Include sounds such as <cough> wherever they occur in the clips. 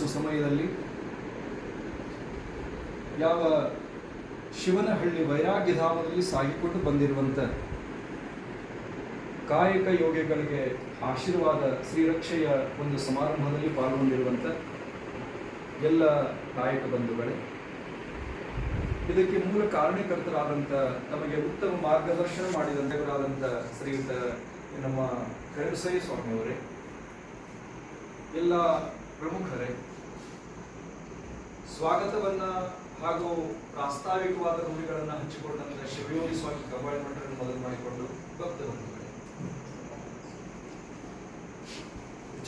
ಸುಸಮಯದಲ್ಲಿ ಯಾವ ಶಿವನಹಳ್ಳಿ ವೈರಾಗ್ಯಧಾಮದಲ್ಲಿ ಸಾಗಿಕೊಂಡು ಬಂದಿರುವಂಥ ಕಾಯಕ ಯೋಗಿಗಳಿಗೆ ಆಶೀರ್ವಾದ ಶ್ರೀರಕ್ಷೆಯ ಒಂದು ಸಮಾರಂಭದಲ್ಲಿ ಪಾಲ್ಗೊಂಡಿರುವಂಥ ಎಲ್ಲ ಕಾಯಕ ಬಂಧುಗಳೇ, ಇದಕ್ಕೆ ಮೂಲ ಕಾರಣೀಕರ್ತರಾದಂಥ ತಮಗೆ ಉತ್ತಮ ಮಾರ್ಗದರ್ಶನ ಮಾಡಿದಂಥವರಾದಂಥ ಶ್ರೀಯುತ ನಮ್ಮ ಕರಸೈ ಸ್ವಾಮಿಯವರೇ, ಎಲ್ಲ ಪ್ರಮುಖರೇ ಸ್ವಾಗತವನ್ನ ಹಾಗೂ ಪ್ರಾಸ್ತಾವಿಕವಾದ ನುಡಿಗಳನ್ನು ಹಂಚಿಕೊಂಡಂತ ಶಿವಯೋಗಿ ಸ್ವಾಮಿ ಕಂಬಾಳಿ ಮಠರನ್ನು ಮೊದಲು ಮಾಡಿಕೊಂಡು ಭಕ್ತ ಬಂಧುಗಳೇ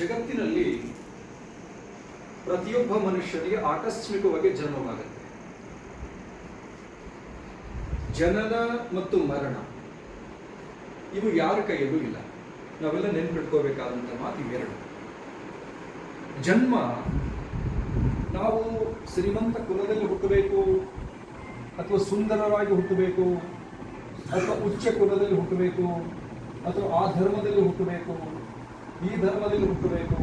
ಜಗತ್ತಿನಲ್ಲಿ ಪ್ರತಿಯೊಬ್ಬ ಮನುಷ್ಯನಿಗೆ ಆಕಸ್ಮಿಕವಾಗಿ ಜನ್ಮವಾಗುತ್ತೆ. ಜನನ ಮತ್ತು ಮರಣ, ಇವು ಯಾರ ಕೈಯಲ್ಲೂ ಇಲ್ಲ. ನಾವೆಲ್ಲ ನೆನ್ಪಿಟ್ಕೋಬೇಕಾದಂಥ ಮಾತು ಇವೆರಡು. ಜನ್ಮ ನಾವು ಶ್ರೀಮಂತ ಕುಲದಲ್ಲಿ ಹುಟ್ಟಬೇಕು ಅಥವಾ ಸುಂದರವಾಗಿ ಹುಟ್ಟಬೇಕು ಅಥವಾ ಉಚ್ಚ ಕುಲದಲ್ಲಿ ಹುಟ್ಟಬೇಕು ಅಥವಾ ಆ ಧರ್ಮದಲ್ಲಿ ಹುಟ್ಟಬೇಕು, ಈ ಧರ್ಮದಲ್ಲಿ ಹುಟ್ಟಬೇಕು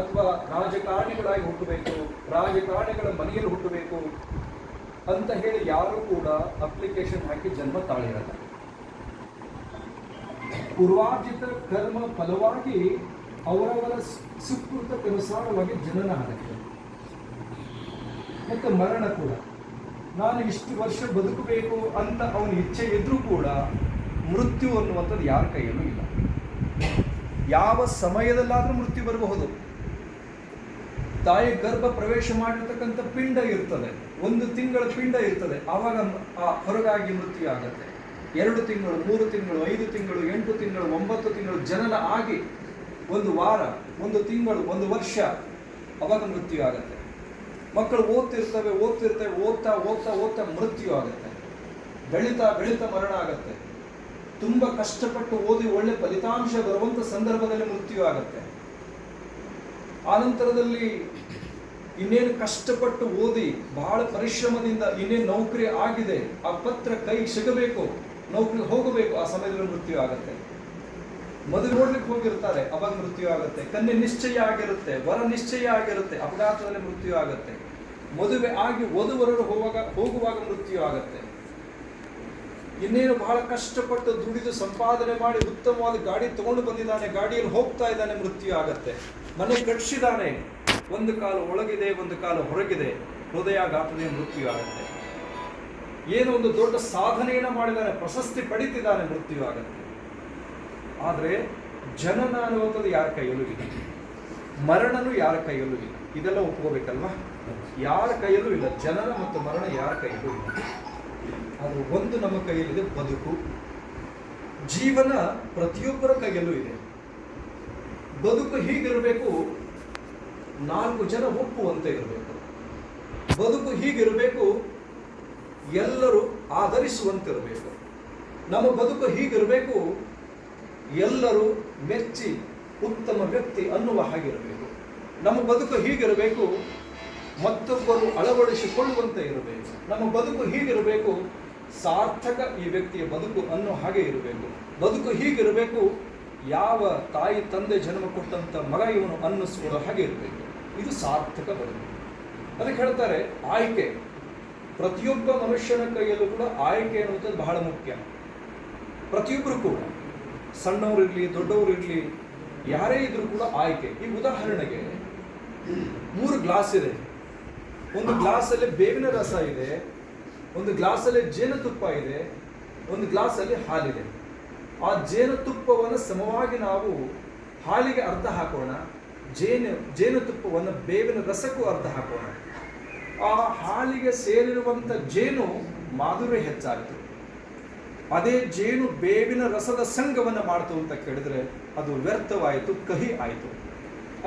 ಅಥವಾ ರಾಜಕಾರಣಿಗಳಾಗಿ ಹುಟ್ಟಬೇಕು, ರಾಜಕಾರಣಿಗಳ ಮನೆಯಲ್ಲಿ ಹುಟ್ಟಬೇಕು ಅಂತ ಹೇಳಿ ಯಾರು ಕೂಡ ಅಪ್ಲಿಕೇಶನ್ ಹಾಕಿ ಜನ್ಮ ತಾಳಿರಲ್ಲ. ಪೂರ್ವಾರ್ಜಿತ ಕರ್ಮ ಫಲವಾಗಿ ಅವರವರ ಸುಕೃತಕ್ಕನುಸಾರವಾಗಿ ಜನನ ಆಗುತ್ತೆ. ಮತ್ತು ಮರಣ ಕೂಡ. ನಾನು ಇಷ್ಟು ವರ್ಷ ಬದುಕಬೇಕು ಅಂತ ಅವನ ಇಚ್ಛೆ ಇದ್ದರೂ ಕೂಡ ಮೃತ್ಯು ಅನ್ನುವಂಥದ್ದು ಯಾರ ಕೈಯಲ್ಲೂ ಇಲ್ಲ. ಯಾವ ಸಮಯದಲ್ಲಾದರೂ ಮೃತ್ಯು ಬರಬಹುದು. ತಾಯಿ ಗರ್ಭ ಪ್ರವೇಶ ಮಾಡಿರ್ತಕ್ಕಂಥ ಪಿಂಡ ಇರ್ತದೆ. ಒಂದು ತಿಂಗಳ ಪಿಂಡ ಇರ್ತದೆ. ಆವಾಗ ಆ ಹೊರಗಾಗಿ ಮೃತ್ಯು ಆಗತ್ತೆ. ಎರಡು ತಿಂಗಳು, ಮೂರು ತಿಂಗಳು, ಐದು ತಿಂಗಳು, ಎಂಟು ತಿಂಗಳು, ಒಂಬತ್ತು ತಿಂಗಳು ಜನನ ಆಗಿ ಒಂದು ವಾರ, ಒಂದು ತಿಂಗಳು, ಒಂದು ವರ್ಷ ಅವಾಗ ಮೃತ್ಯು ಆಗತ್ತೆ. ಮಕ್ಕಳು ಓದ್ತಿರ್ತವೆ ಓದ್ತಿರ್ತವೆ, ಓದ್ತಾ ಓದ್ತಾ ಓದ್ತಾ ಮೃತ್ಯು ಆಗುತ್ತೆ. ಬೆಳೀತಾ ಬೆಳೀತಾ ಮರಣ ಆಗತ್ತೆ. ತುಂಬ ಕಷ್ಟಪಟ್ಟು ಓದಿ ಒಳ್ಳೆ ಫಲಿತಾಂಶ ಬರುವಂತ ಸಂದರ್ಭದಲ್ಲಿ ಮೃತ್ಯು ಆಗತ್ತೆ. ಆನಂತರದಲ್ಲಿ ಇನ್ನೇನು ಕಷ್ಟಪಟ್ಟು ಓದಿ ಬಹಳ ಪರಿಶ್ರಮದಿಂದ ಇನ್ನೇನು ನೌಕರಿ ಆಗಿದೆ, ಆ ಪತ್ರ ಕೈ ಸಿಗಬೇಕು, ನೌಕರಿ ಹೋಗಬೇಕು, ಆ ಸಮಯದಲ್ಲಿ ಮೃತ್ಯು ಆಗತ್ತೆ. ಮದುವೆ ನೋಡ್ಲಿಕ್ಕೆ ಹೋಗಿರ್ತಾರೆ ಅವಾಗ ಮೃತ್ಯು ಆಗುತ್ತೆ. ಕನ್ಯೆ ನಿಶ್ಚಯ ಆಗಿರುತ್ತೆ, ವರ ನಿಶ್ಚಯ ಆಗಿರುತ್ತೆ, ಅಪಘಾತದಲ್ಲಿ ಮೃತ್ಯು ಆಗುತ್ತೆ. ಮದುವೆ ಆಗಿ ವಧುವರರು ಹೋಗುವಾಗ ಹೋಗುವಾಗ ಮೃತ್ಯು ಆಗುತ್ತೆ. ಇನ್ನೇನು ಬಹಳ ಕಷ್ಟಪಟ್ಟು ದುಡಿದು ಸಂಪಾದನೆ ಮಾಡಿ ಉತ್ತಮವಾದ ಗಾಡಿ ತಗೊಂಡು ಬಂದಿದ್ದಾನೆ, ಗಾಡಿಯಲ್ಲಿ ಹೋಗ್ತಾ ಇದ್ದಾನೆ, ಮೃತ್ಯು ಆಗತ್ತೆ. ಮನೆ ಕಟ್ಸಿದಾನೆ ಒಂದು ಕಾಲು ಒಳಗಿದೆ, ಒಂದು ಕಾಲು ಹೊರಗಿದೆ. ಹೃದಯಾಘಾತನೇ ಮೃತ್ಯು ಆಗುತ್ತೆ. ಏನೋ ಒಂದು ದೊಡ್ಡ ಸಾಧನೆಯನ್ನು ಮಾಡಿದಾನೆ ಪ್ರಶಸ್ತಿ ಪಡಿತಿದ್ದಾನೆ, ಮೃತ್ಯು ಆಗತ್ತೆ. ಆದರೆ ಜನನ ಅನ್ನುವಂಥದ್ದು ಯಾರ ಕೈಯಲ್ಲೂ ಇಲ್ಲ. ಮರಣನೂ ಯಾರ ಕೈಯಲ್ಲೂ ಇಲ್ಲ. ಇದೆಲ್ಲ ಒಪ್ಕೋಬೇಕಲ್ವಾ? ಯಾರ ಕೈಯಲ್ಲೂ ಇಲ್ಲ. ಜನನ ಮತ್ತು ಮರಣ ಯಾರ ಕೈಯಲ್ಲೂ ಇಲ್ಲ. ಆದರೆ ಒಂದು ನಮ್ಮ ಕೈಯಲ್ಲಿದೆ, ಬದುಕು. ಜೀವನ ಪ್ರತಿಯೊಬ್ಬರ ಕೈಯಲ್ಲೂ ಇದೆ. ಬದುಕು ಹೀಗಿರಬೇಕು, ನಾಲ್ಕು ಜನ ಒಪ್ಪುವಂತೆ ಇರಬೇಕು. ಬದುಕು ಹೀಗಿರಬೇಕು, ಎಲ್ಲರೂ ಆಧರಿಸುವಂತಿರಬೇಕು. ನಮ್ಮ ಬದುಕು ಹೀಗಿರಬೇಕು ಎಲ್ಲರೂ ಮೆಚ್ಚಿ ಉತ್ತಮ ವ್ಯಕ್ತಿ ಅನ್ನುವ ಹಾಗಿರಬೇಕು. ನಮ್ಮ ಬದುಕು ಹೀಗಿರಬೇಕು, ಮತ್ತೊಬ್ಬರು ಅಳವಡಿಸಿಕೊಳ್ಳುವಂತೆ ಇರಬೇಕು. ನಮ್ಮ ಬದುಕು ಹೀಗಿರಬೇಕು, ಸಾರ್ಥಕ ಈ ವ್ಯಕ್ತಿಯ ಬದುಕು ಅನ್ನೋ ಹಾಗೆ ಇರಬೇಕು. ಬದುಕು ಹೀಗಿರಬೇಕು, ಯಾವ ತಾಯಿ ತಂದೆ ಜನ್ಮ ಕೊಟ್ಟಂತ ಮಗ ಇವನು ಅನ್ನಿಸ್ಕೊಳ್ಳೋ ಹಾಗೆ ಇರಬೇಕು. ಇದು ಸಾರ್ಥಕ ಬದುಕು. ಅದಕ್ಕೆ ಹೇಳ್ತಾರೆ, ಆಯ್ಕೆ. ಪ್ರತಿಯೊಬ್ಬ ಮನುಷ್ಯನ ಕೈಯಲ್ಲೂ ಕೂಡ ಆಯ್ಕೆ ಅನ್ನುವಂಥದ್ದು ಬಹಳ ಮುಖ್ಯ. ಪ್ರತಿಯೊಬ್ಬರು ಕೂಡ. ಸಣ್ಣವರಿರಲಿ ದೊಡ್ಡವರಿರಲಿ ಯಾರೇ ಇದ್ರೂ ಕೂಡ ಆಯ್ಕೆ. ಈ ಉದಾಹರಣೆಗೆ ಮೂರು ಗ್ಲಾಸ್ ಇದೆ. ಒಂದು ಗ್ಲಾಸಲ್ಲಿ ಬೇವಿನ ರಸ ಇದೆ, ಒಂದು ಗ್ಲಾಸಲ್ಲಿ ಜೇನುತುಪ್ಪ ಇದೆ, ಒಂದು ಗ್ಲಾಸಲ್ಲಿ ಹಾಲಿದೆ. ಆ ಜೇನುತುಪ್ಪವನ್ನು ಸಮವಾಗಿ ನಾವು ಹಾಲಿಗೆ ಅರ್ಧ ಹಾಕೋಣ, ಜೇನು, ಜೇನುತುಪ್ಪವನ್ನು ಬೇವಿನ ರಸಕ್ಕೂ ಅರ್ಧ ಹಾಕೋಣ. ಆ ಹಾಲಿಗೆ ಸೇರಿರುವಂಥ ಜೇನು ಮಾಧುರ್ಯ ಹೆಚ್ಚಾಯಿತು ಅದೇ ಜೇನು ಬೇವಿನ ರಸದ ಸಂಘವನ್ನು ಮಾಡ್ತು ಅಂತ ಕೇಳಿದ್ರೆ ಅದು ವ್ಯರ್ಥವಾಯಿತು, ಕಹಿ ಆಯಿತು.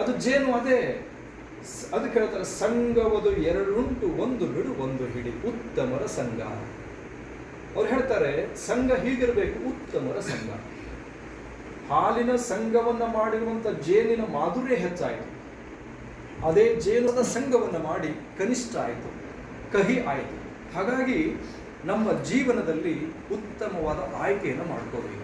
ಅದು ಜೇನು ಅದೇ. ಅದು ಕೇಳ್ತಾರೆ, ಸಂಘವದು ಎರಡುಂಟು ಒಂದು ಬಿಡು, ಒಂದು ಹಿಡಿ, ಉತ್ತಮರ ಸಂಘ. ಅವ್ರು ಹೇಳ್ತಾರೆ, ಸಂಘ ಹೀಗಿರಬೇಕು, ಉತ್ತಮರ ಸಂಘ. ಹಾಲಿನ ಸಂಘವನ್ನು ಮಾಡಿರುವಂಥ ಜೇನಿನ ಮಾಧುರ್ಯ ಹೆಚ್ಚಾಯಿತು. ಅದೇ ಜೇನದ ಸಂಘವನ್ನು ಮಾಡಿ ಕನಿಷ್ಠ ಆಯಿತು, ಕಹಿ ಆಯಿತು. ಹಾಗಾಗಿ ನಮ್ಮ ಜೀವನದಲ್ಲಿ ಉತ್ತಮವಾದ ಆಯ್ಕೆಯನ್ನು ಮಾಡ್ಕೋಬೇಕು.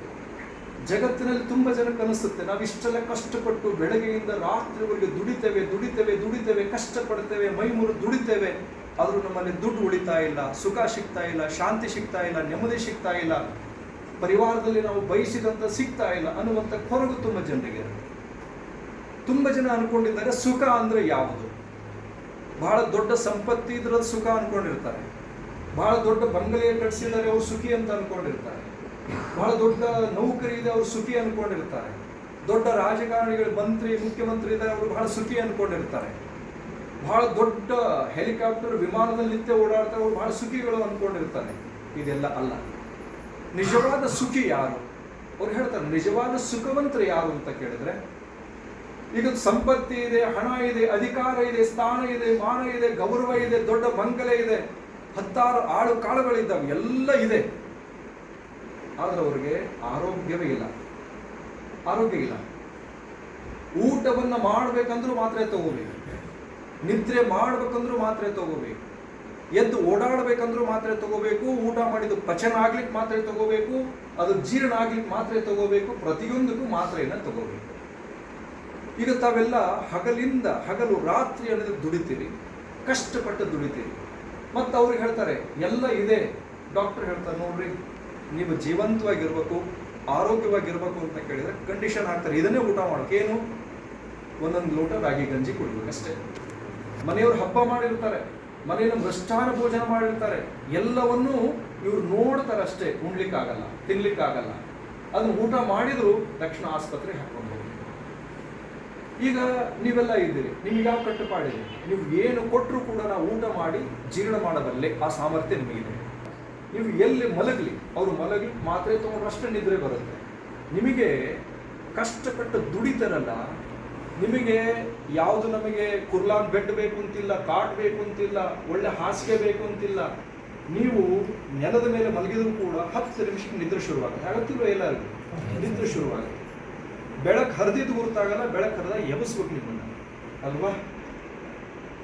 ಜಗತ್ತಿನಲ್ಲಿ ತುಂಬ ಜನ ಅನಿಸುತ್ತೆ, ನಾವು ಇಷ್ಟೆಲ್ಲ ಕಷ್ಟಪಟ್ಟು ಬೆಳಗ್ಗೆಯಿಂದ ರಾತ್ರಿವರೆಗೆ ದುಡಿತೇವೆ ದುಡಿತೇವೆ ದುಡಿತೇವೆ, ಕಷ್ಟಪಡ್ತೇವೆ ಮೈ ಮುರು ದುಡಿತೇವೆ, ಆದರೂ ನಮ್ಮಲ್ಲಿ ದುಡ್ಡು ಉಳಿತಾ ಇಲ್ಲ, ಸುಖ ಸಿಗ್ತಾ ಇಲ್ಲ, ಶಾಂತಿ ಸಿಗ್ತಾ ಇಲ್ಲ, ನೆಮ್ಮದಿ ಸಿಗ್ತಾ ಇಲ್ಲ, ಪರಿವಾರದಲ್ಲಿ ನಾವು ಬಯಸಿದಂಥ ಸಿಗ್ತಾ ಇಲ್ಲ ಅನ್ನುವಂಥ ಕೊರಗು ತುಂಬ ಜನರಿಗೆ. ತುಂಬ ಜನ ಅನ್ಕೊಂಡಿದ್ದಾರೆ ಸುಖ ಅಂದರೆ ಯಾವುದು? ಬಹಳ ದೊಡ್ಡ ಸಂಪತ್ತಿ ಇದ್ರಲ್ಲಿ ಸುಖ ಅನ್ಕೊಂಡಿರ್ತಾರೆ. ಬಹಳ ದೊಡ್ಡ ಬಂಗಲೆ ಕಟ್ಟಿಸಿದರೆ ಅವ್ರು ಸುಖಿ ಅಂತ ಅನ್ಕೊಂಡಿರ್ತಾರೆ. ಬಹಳ ದೊಡ್ಡ ನೌಕರಿ ಇದೆ ಅವ್ರು ಸುಖಿ ಅನ್ಕೊಂಡಿರ್ತಾರೆ. ದೊಡ್ಡ ರಾಜಕಾರಣಿಗಳು ಮಂತ್ರಿ, ಮುಖ್ಯಮಂತ್ರಿ ಇದ್ದಾರೆ, ಅವರು ಬಹಳ ಸುಖಿ ಅನ್ಕೊಂಡಿರ್ತಾರೆ. ಬಹಳ ದೊಡ್ಡ ಹೆಲಿಕಾಪ್ಟರ್ ವಿಮಾನದಲ್ಲಿ ನಿತ್ಯ ಓಡಾಡ್ತಾರೆ ಅವ್ರು ಬಹಳ ಸುಖಿಗಳು ಅನ್ಕೊಂಡಿರ್ತಾರೆ. ಇದೆಲ್ಲ ಅಲ್ಲ. ನಿಜವಾದ ಸುಖಿ ಯಾರು? ಅವ್ರು ಹೇಳ್ತಾರೆ, ನಿಜವಾದ ಸುಖವಂತರು ಯಾರು ಅಂತ ಕೇಳಿದ್ರೆ, ಈಗ ಸಂಪತ್ತಿ ಇದೆ, ಹಣ ಇದೆ, ಅಧಿಕಾರ ಇದೆ, ಸ್ಥಾನ ಇದೆ, ಮಾನ ಇದೆ, ಗೌರವ ಇದೆ, ದೊಡ್ಡ ಬಂಗಲೆ ಇದೆ. ಹತ್ತಾರು ಆಳು ಕಾಳುಗಳಿದ್ದಾವೆ ಎಲ್ಲ ಇದೆ. ಆದ್ರೆ ಅವರಿಗೆ ಆರೋಗ್ಯವೇ ಇಲ್ಲ. ಆರೋಗ್ಯ ಇಲ್ಲ. ಊಟವನ್ನ ಮಾಡ್ಬೇಕಂದ್ರೂ ಮಾತ್ರ ತಗೋಬೇಕು. ನಿದ್ರೆ ಮಾಡ್ಬೇಕಂದ್ರೂ ಮಾತ್ರೆ ತಗೋಬೇಕು. ಎದ್ದು ಓಡಾಡ್ಬೇಕಂದ್ರೂ ಮಾತ್ರೆ ತಗೋಬೇಕು. ಊಟ ಮಾಡಿದ್ದು ಪಚನ ಆಗ್ಲಿಕ್ಕೆ ಮಾತ್ರೆ ತಗೋಬೇಕು. ಅದು ಜೀರ್ಣ ಆಗ್ಲಿಕ್ಕೆ ಮಾತ್ರೆ ತಗೋಬೇಕು. ಪ್ರತಿಯೊಂದಕ್ಕೂ ಮಾತ್ರೆಯನ್ನ ತಗೋಬೇಕು. ಈಗ ತಾವೆಲ್ಲ ಹಗಲಿಂದ ಹಗಲು ರಾತ್ರಿ ಅನ್ನೋದು ದುಡಿತೀರಿ. ಕಷ್ಟಪಟ್ಟು ದುಡಿತೀರಿ. ಮತ್ತು ಅವ್ರಿಗೆ ಹೇಳ್ತಾರೆ, ಎಲ್ಲ ಇದೆ. ಡಾಕ್ಟರ್ ಹೇಳ್ತಾರೆ, ನೋಡ್ರಿ, ನೀವು ಜೀವಂತವಾಗಿರ್ಬೇಕು, ಆರೋಗ್ಯವಾಗಿರ್ಬೇಕು ಅಂತ ಕೇಳಿದರೆ ಕಂಡೀಷನ್ ಹಾಕ್ತಾರೆ ಇದನ್ನೇ ಊಟ ಮಾಡೋಕೆ ಏನು? ಒಂದೊಂದು ಲೋಟ ರಾಗಿ ಗಂಜಿ ಕುಡಿಬೇಕಷ್ಟೇ ಮನೆಯವರು ಹಬ್ಬ ಮಾಡಿರ್ತಾರೆ, ಮನೆಯಲ್ಲಿ ಮೃಷ್ಟಾನ ಭೋಜನ ಮಾಡಿರ್ತಾರೆ, ಎಲ್ಲವನ್ನೂ ಇವ್ರು ನೋಡ್ತಾರೆ ಅಷ್ಟೇ. ಉಣ್ಲಿಕ್ಕಾಗಲ್ಲ, ತಿನ್ಲಿಕ್ಕಾಗಲ್ಲ. ಅದನ್ನು ಊಟ ಮಾಡಿದ್ರು, ತಕ್ಷಣ ಆಸ್ಪತ್ರೆಗೆ ಹಾಕೊಂಡು ಹೋಗಿ ಈಗ ನೀವೆಲ್ಲ ಇದ್ದೀರಿ, ನಿಮ್ಗೆ ಯಾವ ಕಟ್ಟುಪಾಡಿದೆ ನೀವು ಏನು ಕೊಟ್ಟರು ಕೂಡ ನಾವು ಊಟ ಮಾಡಿ ಜೀರ್ಣ ಮಾಡಬಲ್ಲೆ ಆ ಸಾಮರ್ಥ್ಯ ನಿಮಗಿದೆ. ನೀವು ಎಲ್ಲಿ ಮಲಗಲಿ, ಅವರು ಮಲಗಿ ಮಾತ್ರೆ ತಗೊಂಡ್ರಷ್ಟೇ ನಿದ್ರೆ ಬರುತ್ತೆ. ನಿಮಗೆ ಕಷ್ಟಪಟ್ಟು ದುಡಿತಾರಲ್ಲ, ನಿಮಗೆ ಯಾವುದು ನಮಗೆ ಕುರ್ಲಾನ್ ಬೆಡ್ ಬೇಕು ಅಂತಿಲ್ಲ ಕಾಟ್ ಬೇಕು ಅಂತಿಲ್ಲ ಒಳ್ಳೆ ಹಾಸಿಗೆ ಬೇಕು ಅಂತಿಲ್ಲ ನೀವು ನೆಲದ ಮೇಲೆ ಮಲಗಿದ್ರು ಕೂಡ ಹತ್ತು ನಿಮಿಷಕ್ಕೆ ನಿದ್ರೆ ಶುರುವಾಗುತ್ತೆ. ಆಗುತ್ತಿಲ್ವ ಎಲ್ಲರಿಗೂ ನಿದ್ರೆ ಶುರುವಾಗುತ್ತೆ. ಬೆಳಕು ಹರಿದಿದ್ದು ಗುರುತಾಗಲ್ಲ, ಬೆಳಕು ಹರಿದ ಎಬಸ್ಬೇಕು ನಿಮ್ಮನ್ನು ಅಲ್ವಾ?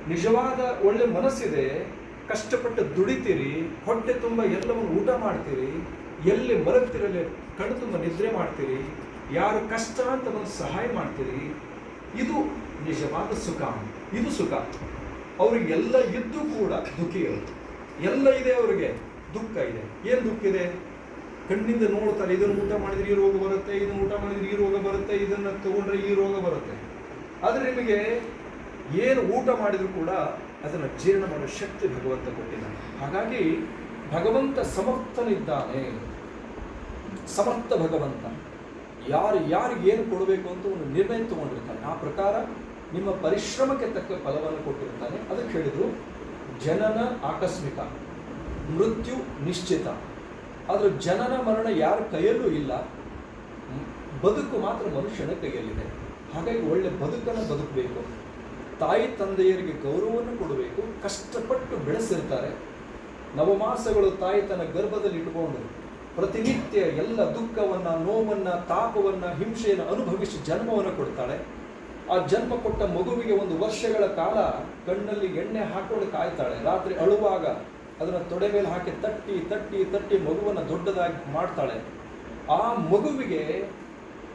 ನಿಜವಾದ ಒಳ್ಳೆ ಮನಸ್ಸಿದೆ, ಕಷ್ಟಪಟ್ಟು ದುಡಿತೀರಿ, ಹೊಟ್ಟೆ ತುಂಬ ಎಲ್ಲವನ್ನು ಊಟ ಮಾಡ್ತೀರಿ, ಎಲ್ಲಿ ಮಲಗ್ತಿರಲ್ಲಿ ಕಣ್ಣು ತುಂಬ ನಿದ್ರೆ ಮಾಡ್ತೀರಿ, ಯಾರು ಕಷ್ಟ ಅಂತ ಬಂದು ಸಹಾಯ ಮಾಡ್ತೀರಿ, ಇದು ನಿಜವಾದ ಸುಖ. ಇದು ಸುಖ. ಅವ್ರಿಗೆಲ್ಲ ಇದ್ದು ಕೂಡ ದುಃಖಿಗಳು ಎಲ್ಲ ಇದೆ ಅವರಿಗೆ. ದುಃಖ ಇದೆ. ಏನು ದುಃಖ ಇದೆ? ಕಣ್ಣಿಂದ ನೋಡ್ತಾರೆ ಇದನ್ನು ಊಟ ಮಾಡಿದ್ರೆ ಈ ರೋಗ ಬರುತ್ತೆ, ಇದನ್ನು ಊಟ ಮಾಡಿದ್ರೆ ಈ ರೋಗ ಬರುತ್ತೆ, ಇದನ್ನು ತಗೊಂಡ್ರೆ ಈ ರೋಗ ಬರುತ್ತೆ. ಆದರೆ ನಿಮಗೆ ಏನು ಊಟ ಮಾಡಿದರೂ ಕೂಡ ಅದನ್ನು ಜೀರ್ಣ ಮಾಡೋ ಶಕ್ತಿ ಭಗವಂತ ಕೊಟ್ಟಿಲ್ಲ ಹಾಗಾಗಿ ಭಗವಂತ ಸಮರ್ಥನಿದ್ದಾನೆ. ಸಮರ್ಥ ಭಗವಂತ. ಯಾರು, ಯಾರಿಗೆ ಏನು ಕೊಡಬೇಕು ಅಂತ ಒಂದು ನಿರ್ಣಯ ತಗೊಂಡಿರ್ತಾನೆ. ಆ ಪ್ರಕಾರ ನಿಮ್ಮ ಪರಿಶ್ರಮಕ್ಕೆ ತಕ್ಕ ಫಲವನ್ನು ಕೊಟ್ಟಿರ್ತಾನೆ. ಅದಕ್ಕೆ ಹೇಳಿದ್ರು, ಜನನ ಆಕಸ್ಮಿಕ, ಮೃತ್ಯು ನಿಶ್ಚಿತ. ಆದ್ರೆ ಜನನ ಮರಣ ಯಾರ ಕೈಯಲ್ಲೂ ಇಲ್ಲ. ಬದುಕು ಮಾತ್ರ ಮನುಷ್ಯನ ಕೈಯಲ್ಲಿದೆ. ಹಾಗಾಗಿ ಒಳ್ಳೆ ಬದುಕನ್ನು ಬದುಕಬೇಕು. ತಾಯಿ ತಂದೆಯರಿಗೆ ಗೌರವವನ್ನು ಕೊಡಬೇಕು. ಕಷ್ಟಪಟ್ಟು ಬೆಳೆಸಿರ್ತಾರೆ. ನವಮಾಸಗಳು ತಾಯಿ ತನ್ನ ಗರ್ಭದಲ್ಲಿ ಇಟ್ಕೊಂಡು ಪ್ರತಿನಿತ್ಯ ಎಲ್ಲ ದುಃಖವನ್ನ, ನೋವನ್ನ, ತಾಪವನ್ನು, ಹಿಂಸೆಯನ್ನು ಅನುಭವಿಸಿ ಜನ್ಮವನ್ನು ಕೊಡ್ತಾಳೆ. ಆ ಜನ್ಮ ಕೊಟ್ಟ ಮಗುವಿಗೆ ಒಂದು ವರ್ಷಗಳ ಕಾಲ ಕಣ್ಣಲ್ಲಿ ಎಣ್ಣೆ ಹಾಕೊಂಡು ಕಾಯ್ತಾಳೆ. ರಾತ್ರಿ ಅಳುವಾಗ ಅದನ್ನ ತೊಡೆ ಮೇಲೆ ಹಾಕಿ ತಟ್ಟಿ ತಟ್ಟಿ ತಟ್ಟಿ ಮಗುವನ್ನು ದೊಡ್ಡದಾಗಿ ಮಾಡ್ತಾಳೆ. ಆ ಮಗುವಿಗೆ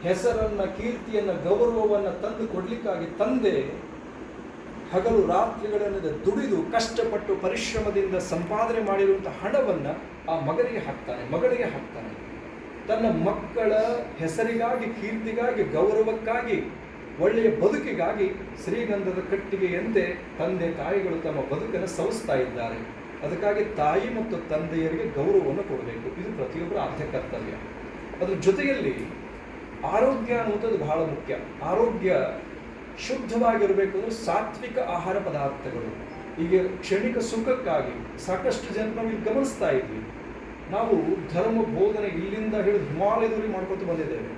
ಹೆಸರನ್ನ, ಕೀರ್ತಿಯನ್ನ, ಗೌರವವನ್ನು ತಂದು ಕೊಡಲಿಕ್ಕಾಗಿ ತಂದೆ ಹಗಲು ರಾತ್ರಿಗಳನ್ನು ದುಡಿದು ಕಷ್ಟಪಟ್ಟು ಪರಿಶ್ರಮದಿಂದ ಸಂಪಾದನೆ ಮಾಡಿರುವಂಥ ಹಣವನ್ನ ಆ ಮಗನಿಗೆ ಹಾಕ್ತಾನೆ, ಮಗಳಿಗೆ ಹಾಕ್ತಾನೆ. ತನ್ನ ಮಕ್ಕಳ ಹೆಸರಿಗಾಗಿ, ಕೀರ್ತಿಗಾಗಿ, ಗೌರವಕ್ಕಾಗಿ, ಒಳ್ಳೆಯ ಬದುಕಿಗಾಗಿ ಶ್ರೀಗಂಧದ ಕಟ್ಟಿಗೆಯಂತೆ ತಂದೆ ತಾಯಿಗಳು ತಮ್ಮ ಬದುಕನ್ನು ಸವಿಸ್ತಾ ಇದ್ದಾರೆ. ಅದಕ್ಕಾಗಿ ತಾಯಿ ಮತ್ತು ತಂದೆಯರಿಗೆ ಗೌರವವನ್ನು ಕೊಡಬೇಕು. ಇದು ಪ್ರತಿಯೊಬ್ಬರ ಆದ್ಯ ಕರ್ತವ್ಯ. ಅದ್ರ ಜೊತೆಯಲ್ಲಿ ಆರೋಗ್ಯ ಅನ್ನುವಂಥದ್ದು ಬಹಳ ಮುಖ್ಯ. ಆರೋಗ್ಯ ಶುದ್ಧವಾಗಿರಬೇಕು ಅಂದರೆ ಸಾತ್ವಿಕ ಆಹಾರ ಪದಾರ್ಥಗಳು. ಈಗ ಕ್ಷಣಿಕ ಸುಖಕ್ಕಾಗಿ ಸಾಕಷ್ಟು ಜನ ನಾವು ಗಮನಿಸ್ತಾ ಇದ್ವಿ. ನಾವು ಧರ್ಮ ಬೋಧನೆ ಇಲ್ಲಿಂದ ಹಿಡಿದು ಹಿಮಾಲಯದವರೆಗೆ ಮಾಡ್ಕೊತ ಬಂದಿದ್ದೇವೆ.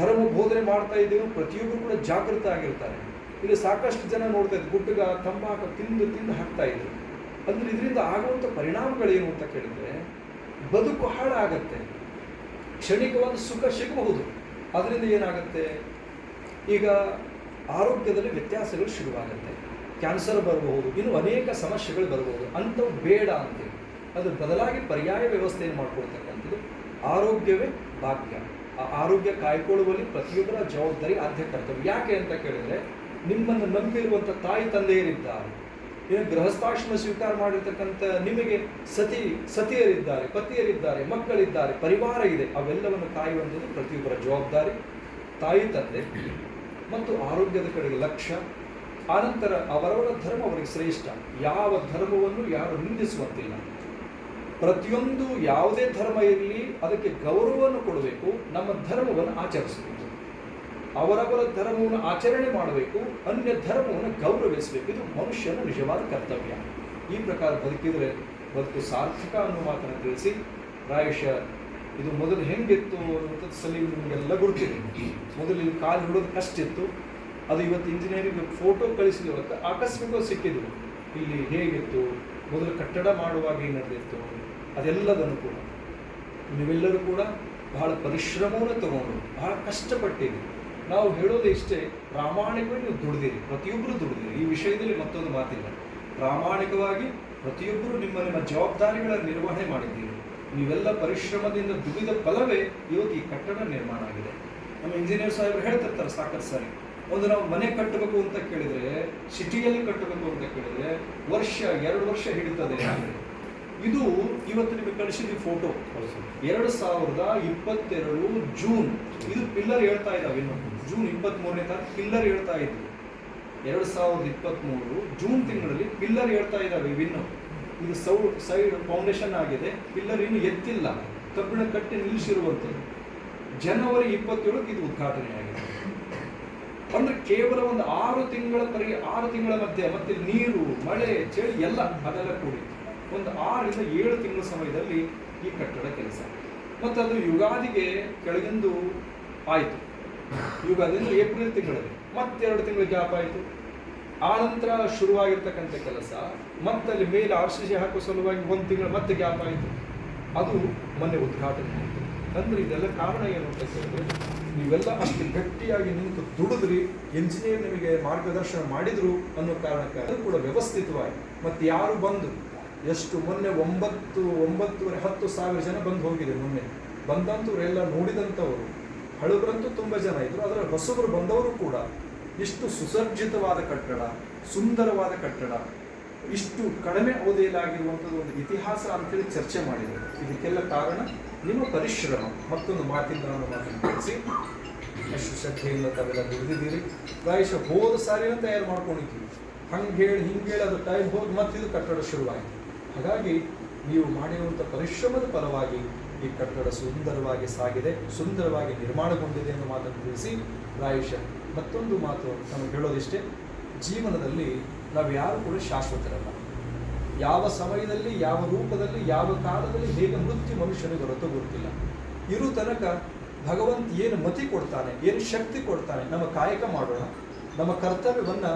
ಧರ್ಮ ಬೋಧನೆ ಮಾಡ್ತಾ ಇದ್ದೇವೆ, ಪ್ರತಿಯೊಬ್ಬರು ಕೂಡ ಜಾಗೃತ ಆಗಿರ್ತಾರೆ. ಇಲ್ಲಿ ಸಾಕಷ್ಟು ಜನ ನೋಡ್ತಾ ಇದ್ರು ಗುಡ್ಡಗ, ತಂಬಾಕು ತಿಂದು ತಿಂದು ಹಾಕ್ತಾ ಇದ್ರು. ಅಂದ್ರೆ ಇದರಿಂದ ಆಗುವಂಥ ಪರಿಣಾಮಗಳೇನು ಅಂತ ಕೇಳಿದ್ರೆ ಬದುಕು ಹಾಳಾಗತ್ತೆ. ಕ್ಷಣಿಕವಾದ ಸುಖ ಸಿಗಬಹುದು. ಅದರಿಂದ ಏನಾಗುತ್ತೆ? ಈಗ ಆರೋಗ್ಯದಲ್ಲಿ ವ್ಯತ್ಯಾಸಗಳು ಶುರುವಾಗುತ್ತೆ. ಕ್ಯಾನ್ಸರ್ ಬರಬಹುದು, ಇನ್ನು ಅನೇಕ ಸಮಸ್ಯೆಗಳು ಬರಬಹುದು. ಅಂಥವು ಬೇಡ ಅಂತೇಳಿ ಅದ್ರ ಬದಲಾಗಿ ಪರ್ಯಾಯ ವ್ಯವಸ್ಥೆಯನ್ನು ಮಾಡ್ಕೊಳ್ತಕ್ಕಂಥದ್ದು? ಆರೋಗ್ಯವೇ ಭಾಗ್ಯ. ಆ ಆರೋಗ್ಯ ಕಾಯ್ಕೊಳ್ಳುವಲ್ಲಿ ಪ್ರತಿಯೊಬ್ಬರ ಜವಾಬ್ದಾರಿ ಆದ್ಯ ಕರ್ತವ್ಯ. ಯಾಕೆ ಅಂತ ಕೇಳಿದ್ರೆ, ನಿಮ್ಮನ್ನು ನಂಬಿರುವಂಥ ತಾಯಿ ತಂದೆಯರಿದ್ದಾರೆ. ಏನು ಗೃಹಸ್ಥಾಶ್ರಮ ಸ್ವೀಕಾರ ಮಾಡಿರ್ತಕ್ಕಂಥ ನಿಮಗೆ ಸತಿ, ಸತಿಯರಿದ್ದಾರೆ, ಪತಿಯರಿದ್ದಾರೆ, ಮಕ್ಕಳಿದ್ದಾರೆ, ಪರಿವಾರ ಇದೆ, ಅವೆಲ್ಲವನ್ನು ಕಾಯುವಂಥದ್ದು ಪ್ರತಿಯೊಬ್ಬರ ಜವಾಬ್ದಾರಿ. ತಾಯಿ ತಂದೆ ಮತ್ತು ಆರೋಗ್ಯದ ಕಡೆಗೆ ಲಕ್ಷ್ಯ. ಆನಂತರ ಅವರವರ ಧರ್ಮ ಅವರಿಗೆ ಶ್ರೇಷ್ಠ. ಯಾವ ಧರ್ಮವನ್ನು ಯಾರು ನಿಂದಿಸುವಂತಿಲ್ಲ. ಪ್ರತಿಯೊಂದು ಯಾವುದೇ ಧರ್ಮ ಇರಲಿ, ಅದಕ್ಕೆ ಗೌರವವನ್ನು ಕೊಡಬೇಕು, ನಮ್ಮ ಧರ್ಮವನ್ನು ಆಚರಿಸಬೇಕು. ಅವರವರ ಧರ್ಮವನ್ನು ಆಚರಣೆ ಮಾಡಬೇಕು, ಅನ್ಯ ಧರ್ಮವನ್ನು ಗೌರವಿಸಬೇಕು. ಇದು ಮನುಷ್ಯನ ನಿಜವಾದ ಕರ್ತವ್ಯ. ಈ ಪ್ರಕಾರ ಬದುಕಿದರೆ ಬದುಕು ಸಾರ್ಥಕ ಅನ್ನೋ ಮಾತನ್ನು ತಿಳಿಸಿ, ಪ್ರಾಯಶಃ ಇದು ಮೊದಲು ಹೆಂಗಿತ್ತು ಅನ್ನುವಂಥದ್ದು ಸಲೀಮ್ ನಿಮಗೆಲ್ಲ ಗುರುತಿದೆ ಮೊದಲು ಇಲ್ಲಿ ಕಾಲು ಹಿಡೋದು ಕಷ್ಟ ಇತ್ತು ಅದು ಇವತ್ತು ಇಂಜಿನಿಯರಿಂಗ್ ಫೋಟೋ ಕಳಿಸಿದ ಇವತ್ತು ಆಕಸ್ಮಿಕವಾಗಿ ಸಿಕ್ಕಿದ್ರು ಇಲ್ಲಿ ಹೇಗಿತ್ತು, ಮೊದಲು ಕಟ್ಟಡ ಮಾಡುವಾಗ ಏನು ನಡೆದಿತ್ತು, ಅದೆಲ್ಲದನ್ನು ಕೂಡ. ನೀವೆಲ್ಲರೂ ಕೂಡ ಬಹಳ ಪರಿಶ್ರಮವನ್ನು ತಗೊಂಡು, ಬಹಳ ಕಷ್ಟಪಟ್ಟಿರಿ ನಾವು ಹೇಳೋದು ಇಷ್ಟೇ, ಪ್ರಾಮಾಣಿಕವಾಗಿ ನೀವು ದುಡಿದಿರಿ, ಪ್ರತಿಯೊಬ್ಬರು ದುಡಿದಿರಿ. ಈ ವಿಷಯದಲ್ಲಿ ಮತ್ತೊಂದು ಮಾತಿಲ್ಲ. ಪ್ರಾಮಾಣಿಕವಾಗಿ ಪ್ರತಿಯೊಬ್ಬರು ನಿಮ್ಮ ನಿಮ್ಮ ಜವಾಬ್ದಾರಿಗಳ ನಿರ್ವಹಣೆ ಮಾಡಿದ್ದೀರಿ. ನೀವೆಲ್ಲ ಪರಿಶ್ರಮದಿಂದ ದುಡಿದ ಫಲವೇ ಇವತ್ತು ಈ ಕಟ್ಟಡ ನಿರ್ಮಾಣ ಆಗಿದೆ. ನಮ್ಮ ಇಂಜಿನಿಯರ್ ಸಾಹೇಬರು ಹೇಳ್ತಿರ್ತಾರೆ ಸಾಕಷ್ಟು ಸಾರಿ. ಒಂದು ನಾವು ಮನೆ ಕಟ್ಟಬೇಕು ಅಂತ ಕೇಳಿದರೆ ಸಿಟಿಯಲ್ಲಿ ಕಟ್ಟಬೇಕು ಅಂತ ಕೇಳಿದರೆ, ವರ್ಷ, ಎರಡು ವರ್ಷ ಹಿಡಿತದೆ. ಇದು ಇವತ್ತು ನಿಮಗೆ ಕಳಿಸಿದ ಫೋಟೋ ಎರಡು ಸಾವಿರದ ಇಪ್ಪತ್ತೆರಡು ಜೂನ್ ಇದು ಪಿಲ್ಲರ್ ಹೇಳ್ತಾ ಇದ್ದಾವೆ ಇನ್ನು. ಜೂನ್ ಇಪ್ಪತ್ತ್ ಮೂರನೇ ತಾರೀಕು ಪಿಲ್ಲರ್ ಹೇಳ್ತಾ ಇದ್ವಿ. ಎರಡು ಸಾವಿರದ ಇಪ್ಪತ್ತ್ಮೂರು ಜೂನ್ ತಿಂಗಳಲ್ಲಿ ಪಿಲ್ಲರ್ ಹೇಳ್ತಾ ಇದ್ದಾವೆ ಇವಿನ್ನು ಇದು ಸೌ ಸೈಡ್ ಫೌಂಡೇಶನ್ ಆಗಿದೆ. ಪಿಲ್ಲರ್ ಇನ್ನು ಎತ್ತಿಲ್ಲ. ಕಬ್ಬಿಣ ಕಟ್ಟಿ ನಿಲ್ಲಿಸಿರುವಂತೆ. ಜನವರಿ ಇಪ್ಪತ್ತೇಳಕ್ಕೆ ಇದು ಉದ್ಘಾಟನೆ ಆಗಿದೆ. ಅಂದ್ರೆ ಕೇವಲ ಒಂದು ಆರು ತಿಂಗಳ ಪರಿ ಆರು ತಿಂಗಳ ಮಧ್ಯೆ, ಮತ್ತೆ ನೀರು, ಮಳೆ, ಚಳಿ ಎಲ್ಲ ಅದೆಲ್ಲ ಕೂಡಿ ಒಂದು ಆರರಿಂದ ಏಳು ತಿಂಗಳ ಸಮಯದಲ್ಲಿ ಈ ಕಟ್ಟಡ ಕೆಲಸ. ಮತ್ತು ಅದು ಯುಗಾದಿಗೆ ಕೆಳಗಿಂದು ಆಯಿತು. ಯುಗಾದಿ ಅಂದ್ರೆ ಏಪ್ರಿಲ್ ತಿಂಗಳಲ್ಲಿ ಮತ್ತೆರಡು ತಿಂಗಳ ಗ್ಯಾಪ್ ಆಯಿತು. ಆನಂತರ ಶುರುವಾಗಿರ್ತಕ್ಕಂಥ ಕೆಲಸ, ಮತ್ತೆ ಅಲ್ಲಿ ಮೇಲೆ ಆರ್ ಸಿ ಸಿ ಹಾಕುವ ಸಲುವಾಗಿ ಒಂದು ತಿಂಗಳು ಮತ್ತೆ ಗ್ಯಾಪ್ ಆಯಿತು. ಅದು ಮೊನ್ನೆ ಉದ್ಘಾಟನೆ ಆಯಿತು. ಅಂದರೆ ಇದೆಲ್ಲ ಕಾರಣ ಏನು ಅಂತ ಕೇಳಿದ್ರೆ, ನೀವೆಲ್ಲ ಅಷ್ಟು ಗಟ್ಟಿಯಾಗಿ ನಿಂತು ದುಡಿದ್ರಿ ಎಂಜಿನಿಯರ್ ನಿಮಗೆ ಮಾರ್ಗದರ್ಶನ ಮಾಡಿದ್ರು ಅನ್ನೋ ಕಾರಣಕ್ಕೆ ಅದು ಕೂಡ ವ್ಯವಸ್ಥಿತವಾಗಿ, ಮತ್ತೆ ಯಾರು ಬಂದು ಎಷ್ಟು ಮೊನ್ನೆ ಒಂಬತ್ತು, ಒಂಬತ್ತುವರೆ, ಹತ್ತು ಸಾವಿರ ಜನ ಬಂದು ಹೋಗಿದೆ ಮೊನ್ನೆ. ಬಂದಂಥವ್ರೆಲ್ಲ ನೋಡಿದಂಥವರು. ಹಳುಬರಂತೂ ತುಂಬ ಜನ ಇದ್ದರು ಅದರ ಹೊಸಬರು ಬಂದವರು ಕೂಡ. ಇಷ್ಟು ಸುಸರ್ಜಿತವಾದ ಕಟ್ಟಡ, ಸುಂದರವಾದ ಕಟ್ಟಡ, ಇಷ್ಟು ಕಡಿಮೆ ಅವಧಿಯಲ್ಲಾಗಿರುವಂಥದ್ದು ಒಂದು ಇತಿಹಾಸ ಅಂತೇಳಿ ಚರ್ಚೆ ಮಾಡಿದರು. ಇದಕ್ಕೆಲ್ಲ ಕಾರಣ ನಿಮ್ಮ ಪರಿಶ್ರಮ. ಮತ್ತೊಂದು ಮಾತಿಂದ ನಾನು ಮಾತನ್ನು ಕಳಿಸಿ ಎಷ್ಟು ಶ್ರದ್ಧೆಯಿಂದ ತಾವೆಲ್ಲ ದುಡಿದಿದ್ದೀರಿ ಪ್ರಾಯಶಃ ಹೋದ ಸಾರಿನ ತಯಾರು ಮಾಡ್ಕೊಂಡಿದ್ದೀವಿ ಹಂಗೆ ಹೇಳಿ, ಹಿಂಗೆ ಹೇಳಿ ಅದು ಟೈಮ್ ಹೋಗಿ ಮತ್ತಿದು ಕಟ್ಟಡ ಶುರುವಾಯಿತು. ಹಾಗಾಗಿ ನೀವು ಮಾಡಿರುವಂಥ ಪರಿಶ್ರಮದ ಫಲವಾಗಿ ಈ ಕಟ್ಟಡ ಸುಂದರವಾಗಿ ಸಾಗಿದೆ, ಸುಂದರವಾಗಿ ನಿರ್ಮಾಣಗೊಂಡಿದೆ ಅನ್ನೋ ಮಾತನ್ನು ತಿಳಿಸಿ ಪ್ರಾಯುಷ್ಯ ಮತ್ತೊಂದು ಮಾತು ನಮಗೆ ಹೇಳೋದಿಷ್ಟೇ. ಜೀವನದಲ್ಲಿ ನಾವು ಯಾರು ಕೂಡ ಶಾಶ್ವತರಲ್ಲ. ಯಾವ ಸಮಯದಲ್ಲಿ, ಯಾವ ರೂಪದಲ್ಲಿ, ಯಾವ ಕಾಲದಲ್ಲಿ ಹೇಗೆ ಮೃತ್ಯು ಮನುಷ್ಯನಿಗೆ ಹೊರತು ಗೊತ್ತಿಲ್ಲ ಇರು ತನಕ ಭಗವಂತ ಏನು ಮತಿ ಕೊಡ್ತಾನೆ, ಏನು ಶಕ್ತಿ ಕೊಡ್ತಾನೆ, ನಮ್ಮ ಕಾಯಕ ಮಾಡೋಣ. ನಮ್ಮ ಕರ್ತವ್ಯವನ್ನ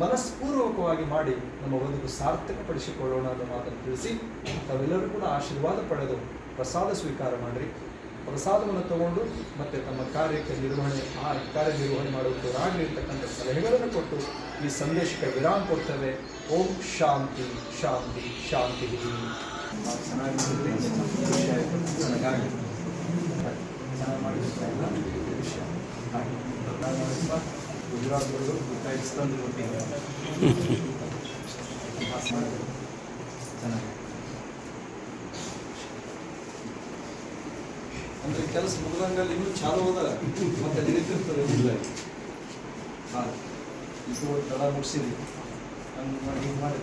ಮನಸ್ಪೂರ್ವಕವಾಗಿ ಮಾಡಿ ನಮ್ಮ ಬದುಕು ಸಾರ್ಥಕಪಡಿಸಿಕೊಳ್ಳೋಣ ಅನ್ನೋ ಮಾತನ್ನು ತಿಳಿಸಿ ತಾವೆಲ್ಲರೂ ಕೂಡ ಆಶೀರ್ವಾದ ಪಡೆದು ಪ್ರಸಾದ ಸ್ವೀಕಾರ ಮಾಡಿರಿ. ಪ್ರಸಾದವನ್ನು ತಗೊಂಡು ಮತ್ತೆ ತಮ್ಮ ಕಾರ್ಯಕ್ಕೆ ನಿರ್ವಹಣೆ, ಆ ಕಾರ್ಯನಿರ್ವಹಣೆ ಮಾಡುವವರಾಗಲಿ ಇರ್ತಕ್ಕಂಥ ಸಲಹೆಗಳನ್ನು ಕೊಟ್ಟು ಈ ಸಂದೇಶಕ್ಕೆ ವಿರಾಮ ಕೊಡ್ತೇವೆ. ಓಂ ಶಾಂತಿ ಶಾಂತಿ ಶಾಂತಿ. ನನಗಾಗಿ. ಚೆನ್ನಾಗಿ ಮಾಡಿಲ್ಲ ವಿಷಯ. ಹಾಗೆ. ಗುಜರಾತ್ಗಳು ಗುತ್ತಾಯಿಸ್ತಂದು ಕೊಟ್ಟಿದ್ದೆ ಪಾಸ್ ಮಾಡಿದ್ರು ಚೆನ್ನಾಗಿ ಅಂದರೆ ಕೆಲಸ ಮುಗಿದಂಗಲ್ಲಿ ಇನ್ನೂ ಚಾಲು ಮತ್ತೆ ನಡೀತಿರ್ತದೆ ಇಲ್ಲ. ಹಾಂ. ಹಂಗೆ ಮಾಡಿ,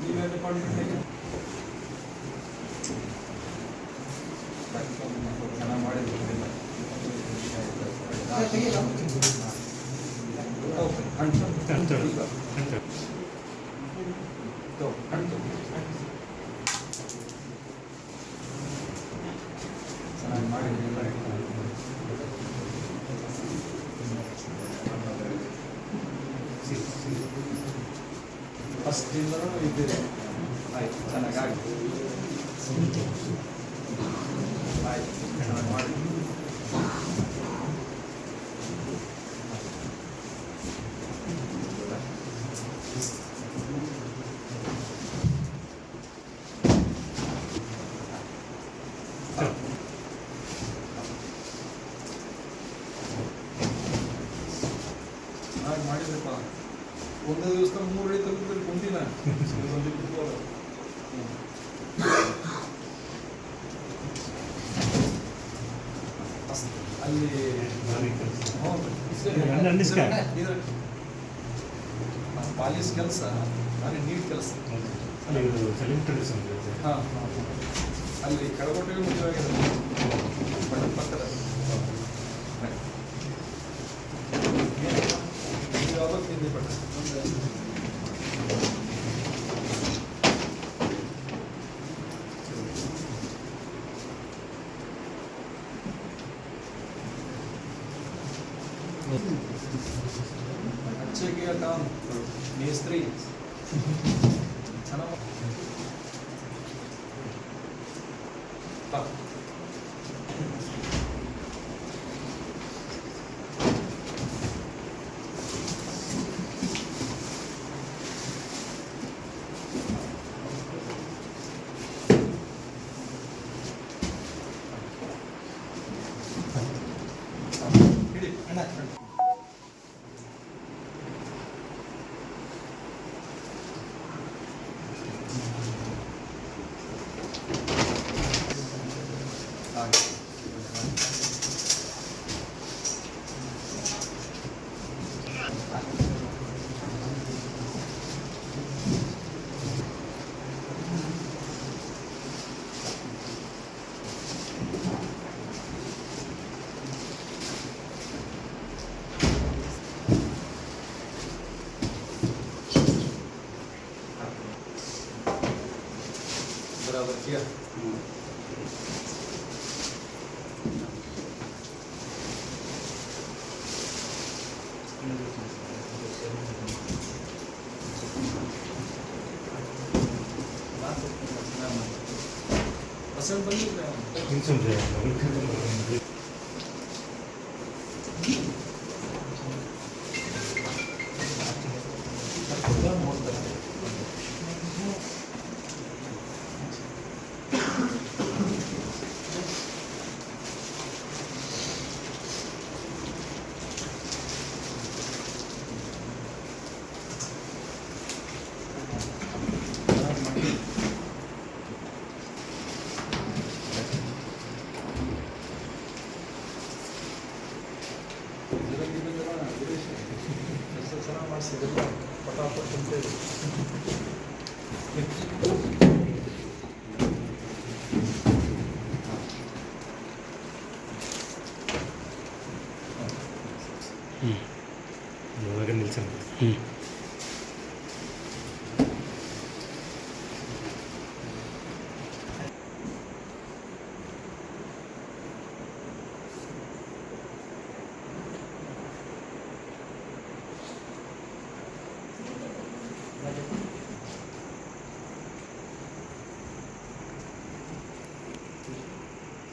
ಹಿಂಗೆ ಚೆನ್ನಾಗಿ ಫಸ್ಟಿಂದನೂ ಆ ಪಾಲಿಸ್ ಕೆಲಸ ಭಾರಿ ನೀರು ಕೆಲಸ. ಹಾಂ ಅಲ್ಲಿ ಕೆಳಗೋಟೆ ಮುಖ್ಯವಾಗಿದೆ. ಬಟ್ ಪಕ್ಕದ ಯಾವತ್ತು ತಿಂಡಿ ಬಟ್ legal, <laughs> né? ਸੀਗਾ ਬਸ ਬੰਦ ਹੋ ਗਿਆ ਕਿੰਨ ਸਮਝਿਆ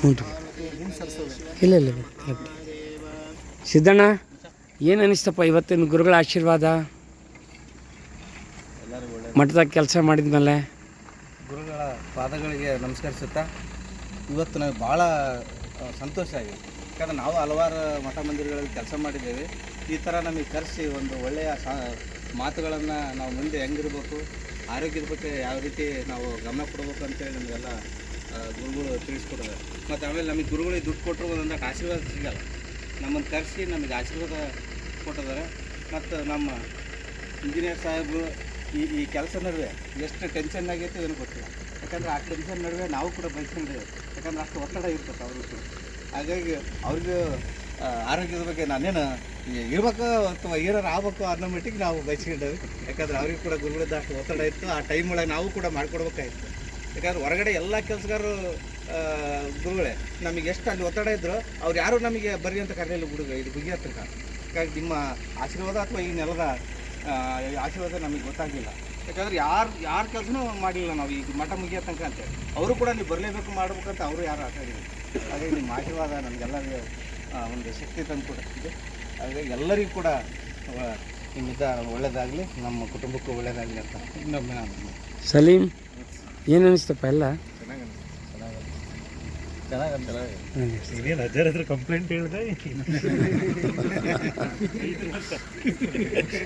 ಹ್ಞೂ ರೀ ಇಲ್ಲ ಇಲ್ಲ. ಸಿದ್ದಣ್ಣ, ಏನು ಅನಿಸ್ತಪ್ಪ ಇವತ್ತಿನ ಗುರುಗಳ ಆಶೀರ್ವಾದ? ಮಠದಾಗ ಕೆಲಸ ಮಾಡಿದ್ಮೇಲೆ? ಗುರುಗಳ ಪಾದಗಳಿಗೆ ನಮಸ್ಕರಿಸುತ್ತಾ, ಇವತ್ತು ನನಗೆ ಭಾಳ ಸಂತೋಷ ಆಗಿದೆ. ಯಾಕಂದ್ರೆ ನಾವು ಹಲವಾರು ಮಠ ಮಂದಿರಗಳಲ್ಲಿ ಕೆಲಸ ಮಾಡಿದ್ದೇವೆ. ಈ ಥರ ನಮಗೆ ಕರೆಸಿ ಒಂದು ಒಳ್ಳೆಯ ಮಾತುಗಳನ್ನು ನಾವು ಮುಂದೆ ಹೆಂಗಿರ್ಬೇಕು, ಆರೋಗ್ಯದ ಬಗ್ಗೆ ಯಾವ ರೀತಿ ನಾವು ಗಮನ ಕೊಡಬೇಕು ಅಂತೇಳಿ ನಮಗೆಲ್ಲ ಗುರುಗಳು ತಿಳಿಸ್ಕೊಡೋದು ಮತ್ತು ಆಮೇಲೆ ನಮಗೆ ಗುರುಗಳಿಗೆ ದುಡ್ಡು ಕೊಟ್ಟರು ಒಂದೊಂದು ಆಶೀರ್ವಾದ ಸಿಗಲ್ಲ. ನಮ್ಮನ್ನು ಕರೆಸಿ ನಮಗೆ ಆಶೀರ್ವಾದ ಕೊಟ್ಟಿದ್ದಾರೆ. ಮತ್ತು ನಮ್ಮ ಇಂಜಿನಿಯರ್ ಸಾಹೇಬರು ಈ ಈ ಕೆಲಸ ನಡುವೆ ಎಷ್ಟು ಟೆನ್ಷನ್ ಆಗೈತೆ ಏನು ಗೊತ್ತಿಲ್ಲ. ಯಾಕಂದ್ರೆ ಆ ಟೆನ್ಷನ್ ನಡುವೆ ನಾವು ಕೂಡ ಬಯಸ್ಕೊಂಡಿದ್ದೇವೆ. ಯಾಕಂದ್ರೆ ಅಷ್ಟು ಒತ್ತಡ ಇರ್ತದೆ ಅವ್ರಿಗೂ ಹಾಗಾಗಿ ಅವ್ರಿಗೆ ಆರೋಗ್ಯದ ಬಗ್ಗೆ ನಾನೇನು ಇರ್ಬೇಕು ಅಥವಾ ಏನಾರು ಆಗ್ಬೇಕು ಅನ್ನೋ ಮಟ್ಟಿಗೆ ನಾವು ಬಯಸ್ಕೊಂಡೇವೆ ಯಾಕಂದ್ರೆ ಅವ್ರಿಗೆ ಕೂಡ ಗುರುಗಳಿಂದ ಅಷ್ಟು ಒತ್ತಡ ಇತ್ತು. ಆ ಟೈಮ್ ಒಳಗೆ ನಾವು ಕೂಡ ಮಾಡ್ಕೊಡ್ಬೇಕಾಗಿತ್ತು ಯಾಕಂದ್ರೆ ಹೊರಗಡೆ ಎಲ್ಲ ಕೆಲಸಗಾರರು ಗುರುಗಳೇ, ನಮಗೆ ಎಷ್ಟು ಅಲ್ಲಿ ಒತ್ತಡ ಇದ್ರು, ಅವ್ರು ಯಾರು ನಮಗೆ ಬರ್ರಿ ಅಂತ ಕರೆಯಲ್ಲ ಹುಡುಗ, ಇದು ಹುಗಿ ಹತ್ರಕ ಹಾಗಾಗಿ ನಿಮ್ಮ ಆಶೀರ್ವಾದ ಅಥವಾ ಈ ನೆಲದ ಆಶೀರ್ವಾದ ನಮಗೆ ಗೊತ್ತಾಗಲಿಲ್ಲ. ಯಾಕಂದ್ರೆ ಯಾರು, ಯಾರ ಕೆಲಸನೂ ಮಾಡಲಿಲ್ಲ ನಾವು, ಈಗ ಮಠ ಮುಗಿಯೋ ತನಕ ಅಂತೇಳಿ ಅವರು ಕೂಡ ನೀವು ಬರಲೇಬೇಕು ಮಾಡ್ಬೇಕಂತ ಅವರು ಯಾರು ಆಟ ಆಡಿಲ್ಲ ಹಾಗಾಗಿ ನಿಮ್ಮ ಆಶೀರ್ವಾದ ನಮಗೆಲ್ಲರಿಗೂ ಒಂದು ಶಕ್ತಿ ತಂದು ಕೊಡುತ್ತಿದೆ ಹಾಗಾಗಿ ಎಲ್ಲರಿಗೂ ಕೂಡ ನಿಮ್ಮಿಂದ ಒಳ್ಳೇದಾಗಲಿ, ನಮ್ಮ ಕುಟುಂಬಕ್ಕೂ ಒಳ್ಳೇದಾಗಲಿ ಅಂತ ಇನ್ನೊಮ್ಮೆ ನಾನು ಸಲೀಂ? ಏನು ಅನಿಸ್ತಪ್ಪ ಎಲ್ಲ? ಚೆನ್ನಾಗಿ ಚೆನ್ನಾಗಿ ಇನ್ನೇನು ಹಜಾರ್ ಹತ್ರ ಕಂಪ್ಲೇಂಟ್ ಹೇಳಿದೆ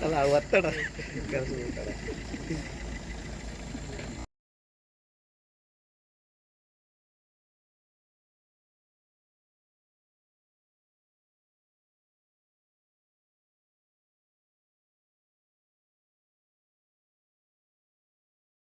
ಅಲ್ಲ ಒತ್ತಡ. ಕೆಲಸ ಒತ್ತಡ